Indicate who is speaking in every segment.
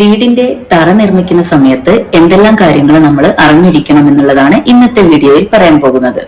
Speaker 1: വീടിന്റെ തറ നിർമ്മിക്കുന്ന സമയത്ത് എന്തെല്ലാം കാര്യങ്ങൾ നമ്മൾ അറിഞ്ഞിരിക്കണം എന്നുള്ളതാണ് ഇന്നത്തെ വീഡിയോയിൽ പറയാൻ പോകുന്നത്.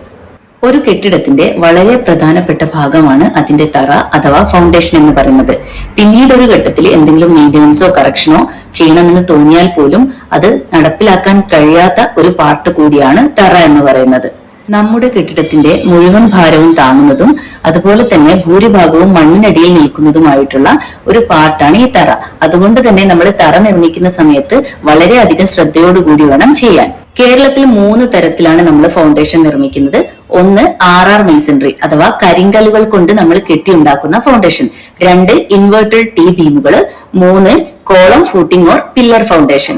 Speaker 1: ഒരു കെട്ടിടത്തിന്റെ വളരെ പ്രധാനപ്പെട്ട ഭാഗമാണ് അതിന്റെ തറ അഥവാ ഫൗണ്ടേഷൻ എന്ന് പറയുന്നത്. പിന്നീട് ഒരു ഘട്ടത്തിൽ എന്തെങ്കിലും മെയിന്റനൻസോ കറക്ഷനോ ചെയ്യണമെന്ന് തോന്നിയാൽ പോലും അത് നടപ്പിലാക്കാൻ കഴിയാത്ത ഒരു പാർട്ട് കൂടിയാണ് തറ എന്ന് പറയുന്നത്. നമ്മുടെ കെട്ടിടത്തിന്റെ മുഴുവൻ ഭാരവും താങ്ങുന്നതും അതുപോലെ തന്നെ ഭൂരിഭാഗവും മണ്ണിനടിയിൽ നിൽക്കുന്നതുമായിട്ടുള്ള ഒരു പാർട്ടാണ് ഈ തറ. അതുകൊണ്ട് തന്നെ നമ്മൾ തറ നിർമ്മിക്കുന്ന സമയത്ത് വളരെയധികം ശ്രദ്ധയോടുകൂടി വേണം ചെയ്യാൻ. കേരളത്തിൽ മൂന്ന് തരത്തിലാണ് നമ്മൾ ഫൗണ്ടേഷൻ നിർമ്മിക്കുന്നത്. ഒന്ന് ആർ ആർ മെയ്സൺറി അഥവാ കരിങ്കല്ലുകൾ കൊണ്ട് നമ്മൾ കെട്ടിയുണ്ടാക്കുന്ന ഫൗണ്ടേഷൻ രണ്ട് ഇൻവേർട്ടഡ് ടി ബീമുകൾ മൂന്ന് column footing or pillar foundation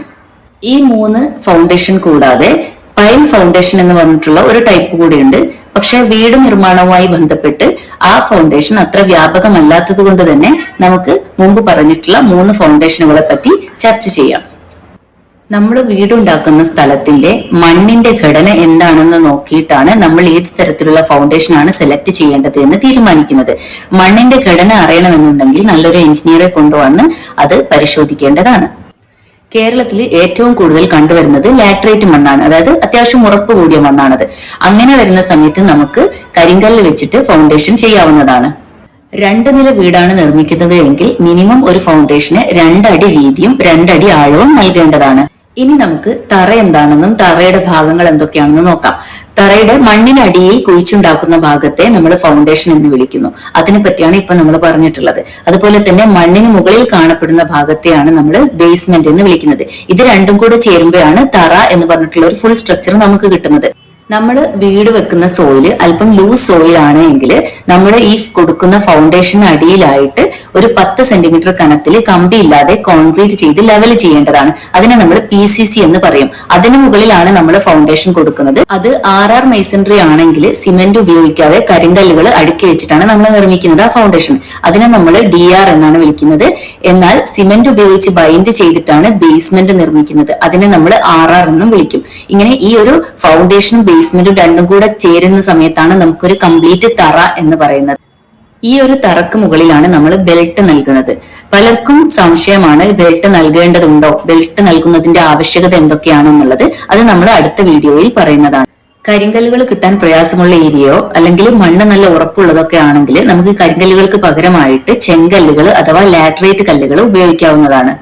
Speaker 1: ഈ മൂന്ന് ഫൗണ്ടേഷൻ കൂടാതെ പൈൽ ഫൗണ്ടേഷൻ എന്ന് പറഞ്ഞിട്ടുള്ള ഒരു ടൈപ്പ് കൂടിയുണ്ട്. പക്ഷെ വീട് നിർമ്മാണവുമായി ബന്ധപ്പെട്ട് ആ ഫൗണ്ടേഷൻ അത്ര വ്യാപകമല്ലാത്തത് കൊണ്ട് തന്നെ നമുക്ക് മുമ്പ് പറഞ്ഞിട്ടുള്ള മൂന്ന് ഫൗണ്ടേഷനുകളെ പറ്റി ചർച്ച ചെയ്യാം. നമ്മൾ വീടുണ്ടാക്കുന്ന സ്ഥലത്തിന്റെ മണ്ണിന്റെ ഘടന എന്താണെന്ന് നോക്കിയിട്ടാണ് നമ്മൾ ഏത് തരത്തിലുള്ള ഫൗണ്ടേഷൻ ആണ് സെലക്ട് ചെയ്യേണ്ടത് എന്ന് തീരുമാനിക്കുന്നത്. മണ്ണിന്റെ ഘടന അറിയണമെന്നുണ്ടെങ്കിൽ നല്ലൊരു എഞ്ചിനീയറെ കൊണ്ടുവന്ന് അത് പരിശോധിക്കേണ്ടതാണ്. കേരളത്തിൽ ഏറ്റവും കൂടുതൽ കണ്ടുവരുന്നത് ലാറ്ററേറ്റ് മണ്ണാണ്. അതായത് അത്യാവശ്യം ഉറപ്പ് കൂടിയ മണ്ണാണത്. അങ്ങനെ വരുന്ന സമയത്ത് നമുക്ക് കരിങ്കല്ല് വെച്ചിട്ട് ഫൗണ്ടേഷൻ ചെയ്യാവുന്നതാണ്. രണ്ട് നില വീടാണ് നിർമ്മിക്കുന്നത് എങ്കിൽ മിനിമം ഒരു ഫൗണ്ടേഷന് രണ്ടടി വീതിയും രണ്ടടി ആഴവും നൽകേണ്ടതാണ്. ഇനി നമുക്ക് തറ എന്താണെന്നും തറയുടെ ഭാഗങ്ങൾ എന്തൊക്കെയാണെന്നും നോക്കാം. തറയുടെ മണ്ണിനടിയിൽ കുഴിച്ചുണ്ടാക്കുന്ന ഭാഗത്തെ നമ്മൾ ഫൗണ്ടേഷൻ എന്ന് വിളിക്കുന്നു. അതിനെ പറ്റിയാണ് ഇപ്പൊ നമ്മൾ പറഞ്ഞിട്ടുള്ളത്. അതുപോലെ തന്നെ മണ്ണിന് മുകളിൽ കാണപ്പെടുന്ന ഭാഗത്തെയാണ് നമ്മൾ ബേസ്മെന്റ് എന്ന് വിളിക്കുന്നത്. ഇത് രണ്ടും കൂടെ ചേരുമ്പോഴാണ് തറ എന്ന് പറഞ്ഞിട്ടുള്ള ഒരു ഫുൾ സ്ട്രക്ചർ നമുക്ക് കിട്ടുന്നത്. നമ്മൾ വീട് വെക്കുന്ന സോയിൽ അല്പം ലൂസ് സോയിൽ ആണ് എങ്കിൽ നമ്മൾ ഈ കൊടുക്കുന്ന ഫൗണ്ടേഷൻ അടിയിലായിട്ട് ഒരു പത്ത് സെന്റിമീറ്റർ കനത്തിൽ കമ്പിയില്ലാതെ കോൺക്രീറ്റ് ചെയ്ത് ലെവൽ ചെയ്യേണ്ടതാണ്. അതിനെ നമ്മൾ പി സി സി എന്ന് പറയും. അതിന് മുകളിലാണ് നമ്മൾ ഫൗണ്ടേഷൻ കൊടുക്കുന്നത്. അത് ആർ ആർ മെയ്സൺറി ആണെങ്കിൽ സിമെന്റ് ഉപയോഗിക്കാതെ കരിങ്കല്ലുകൾ അടുക്കി വെച്ചിട്ടാണ് നമ്മൾ നിർമ്മിക്കുന്നത് ആ ഫൗണ്ടേഷൻ അതിനെ നമ്മൾ ഡി ആർ എന്നാണ് വിളിക്കുന്നത്. എന്നാൽ സിമെന്റ് ഉപയോഗിച്ച് ബൈൻഡ് ചെയ്തിട്ടാണ് ബേസ്മെന്റ് നിർമ്മിക്കുന്നത്. അതിനെ നമ്മൾ ആർ ആർ എന്നും വിളിക്കും. ഇങ്ങനെ ഈ ഒരു ഫൗണ്ടേഷനും ബേസ്മെന്റും രണ്ടും കൂടെ ചേരുന്ന സമയത്താണ് നമുക്കൊരു കംപ്ലീറ്റ് തറ എന്ന് പറയുന്നത്. ഈ ഒരു തറക്ക് മുകളിലാണ് നമ്മൾ ബെൽറ്റ് നൽകുന്നത്. പലർക്കും സംശയമാണ് ബെൽറ്റ് നൽകേണ്ടതുണ്ടോ? ബെൽറ്റ് നൽകുന്നതിന്റെ ആവശ്യകത എന്തൊക്കെയാണെന്നുള്ളത് അത് നമ്മൾ അടുത്ത വീഡിയോയിൽ പറയുന്നതാണ്. കരിങ്കല്ലുകൾ കിട്ടാൻ പ്രയാസമുള്ള ഏരിയയോ അല്ലെങ്കിൽ മണ്ണ് നല്ല ഉറപ്പുള്ളതൊക്കെ ആണെങ്കിൽ നമുക്ക് കരിങ്കല്ലുകൾക്ക് പകരമായിട്ട് ചെങ്കല്ലുകൾ അഥവാ ലാറ്ററേറ്റ് കല്ലുകൾ ഉപയോഗിക്കാവുന്നതാണ്.